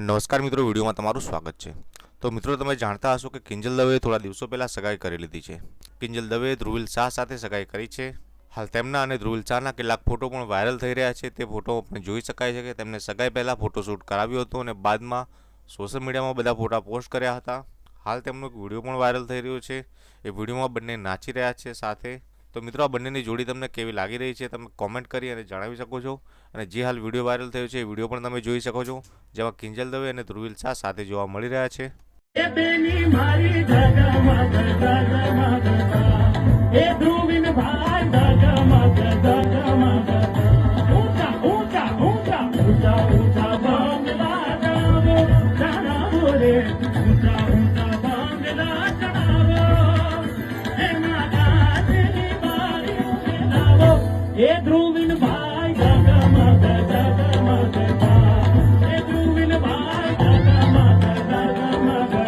નમસ્કાર મિત્રો, વિડીયોમાં તમારું સ્વાગત છે. તો મિત્રો, તમે જાણતા હશો કે કિંજલ દવેએ થોડા દિવસો પહેલાં સગાઈ કરી લીધી છે. કિંજલ દવેએ ધ્રુવિલ શાહ સાથે સગાઈ કરી છે. હાલ તેમના અને ધ્રુવિલ શાહના કેટલાક ફોટો પણ વાયરલ થઈ રહ્યા છે. તે ફોટો આપણે જોઈ શકાય છે કે તેમને સગાઈ પહેલાં ફોટોશૂટ કરાવ્યો હતો અને બાદમાં સોશિયલ મીડિયામાં બધા ફોટા પોસ્ટ કર્યા હતા. હાલ તેમનો એક વીડિયો પણ વાયરલ થઈ રહ્યો છે. એ વિડીયોમાં બંને નાચી રહ્યા છે સાથે. તો મિત્રો, આ બંનેની જોડી તમને કેવી લાગી રહી છે, તમે કોમેન્ટ કરી અને જણાવી શકો છો. અને જે હાલ વીડિયો વાયરલ થયો છે, એ વીડિયો પણ તમે જોઈ શકો છો, જેમાં કિંજલ દવે અને ધ્રુવિલ શાહ સાથે જોવા મળી રહ્યા છે. એ дрони.